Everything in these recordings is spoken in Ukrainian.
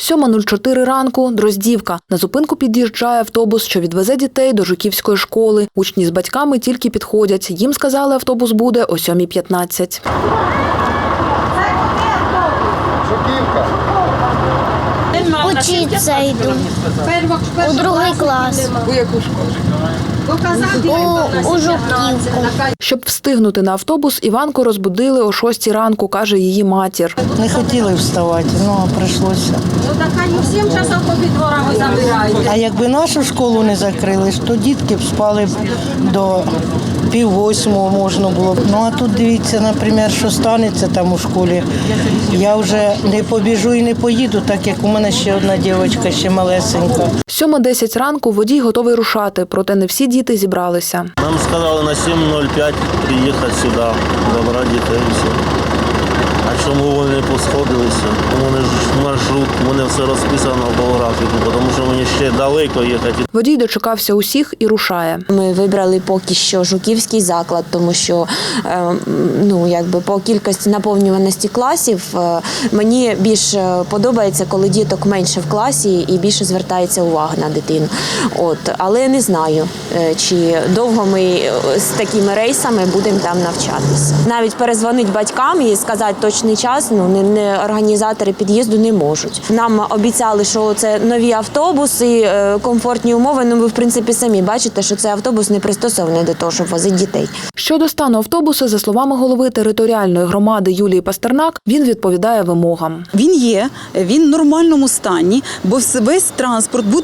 7.04 ранку. Дроздівка. На зупинку під'їжджає автобус, що відвезе дітей до Жуківської школи. Учні з батьками тільки підходять. Їм сказали, автобус буде о 7.15. Учиться йду. У другий клас. У яку школу? У, у Жуківку. Щоб встигнути на автобус, Іванку розбудили о 6 ранку, каже її матір. Не хотіли вставати, ну а прийшлося. Ну так а всім часом по підворам ви забираєте. А якби нашу школу не закрили, то дітки б спали б до пів восьмого можна було. Ну а тут дивіться, наприклад, що станеться там у школі. Я вже не побіжу і не поїду, так як у мене ще одна дівчинка, ще малесенька. 7.10 ранку водій готовий рушати, проте не всі діти зібралися. Нам сказали на 7.05 приїхати сюди, забрати дітей. все. А чому вони посходилися? У мене ж маршрут, у мене все розписано по графіку, тому що мені ще далеко їхати. Водій дочекався усіх і рушає. Ми вибрали поки що жуківський заклад, тому що е, ну якби по кількості наповнюваності класів е, мені більше подобається, коли діток менше в класі і більше звертається увага на дитину. От але не знаю, е, чи довго ми е, з такими рейсами будемо там навчатися. Навіть перезвонити батькам і сказати точний час. Ну не, не організатори під'їзду не можуть. Нам обіцяли, що це нові автобуси, е, комфортні умови. Ну ви в принципі самі бачите, що цей автобус не пристосований до того, щоб возити дітей. Щодо стану автобуса, за словами голови територіальної громади Юлії Пастернак, він відповідає вимогам. Він є, він в нормальному стані, бо весь транспорт був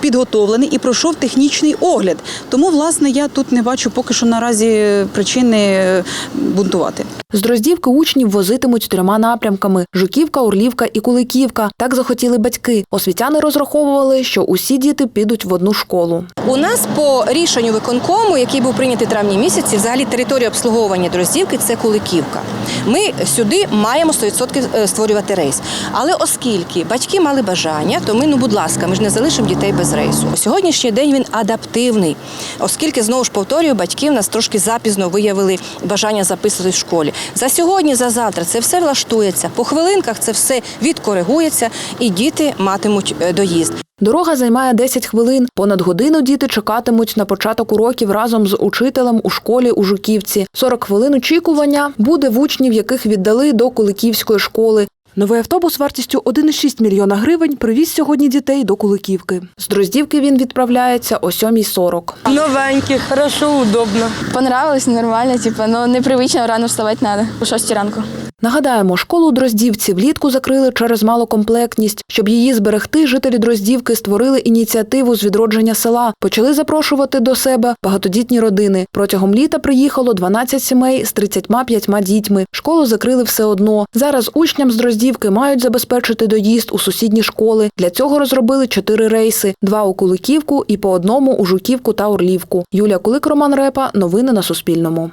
підготовлений і пройшов технічний огляд. Тому, власне, я тут не бачу поки що наразі причини е, бунтувати. З Дроздівки учнів возитимуть трьома напрямками: Жуківка, Орлівка і Куликівка. Так захотіли батьки. Освітяни розраховували, що усі діти підуть в одну школу. У нас по рішенню виконкому, який був прийнятий травні місяці, взагалі територія обслуговування Дроздівки це Куликівка. Ми сюди маємо 100% е, створювати рейс. Але оскільки батьки мали бажання, то ми, ну будь ласка, ми ж не залишимо дітей без рейсу. Сьогоднішній день він адаптивний, оскільки знову ж повторюю, батьки в нас трошки запізно виявили бажання записувати в школі. За сьогодні, за завтра це все влаштується. По хвилинках це все відкоригується, і діти матимуть е, доїзд. Дорога займає 10 хвилин. Понад годину діти чекатимуть на початок уроків разом з учителем у школі у Жуківці. 40 хвилин очікування буде в учнів, яких віддали до Куликівської школи. Новий автобус вартістю 1,6 мільйона гривень привіз сьогодні дітей до Куликівки. З Дроздівки він відправляється о 7.40. Новенький, хорошо, удобно. Понравилось, нормально, типа, но непривично рано вставати надо. У 6 ранку. Нагадаємо, школу Дроздівці влітку закрили через малокомплектність. Щоб її зберегти, жителі Дроздівки створили ініціативу з відродження села. Почали запрошувати до себе багатодітні родини. Протягом літа приїхало 12 сімей з 35 дітьми. Школу закрили все одно. Зараз учням з Дроздівки мають забезпечити доїзд у сусідні школи. Для цього розробили чотири рейси: два у Куликівку і по одному у Жуківку та Орлівку. Юлія Кулик, Роман Репа. Новини на Суспільному.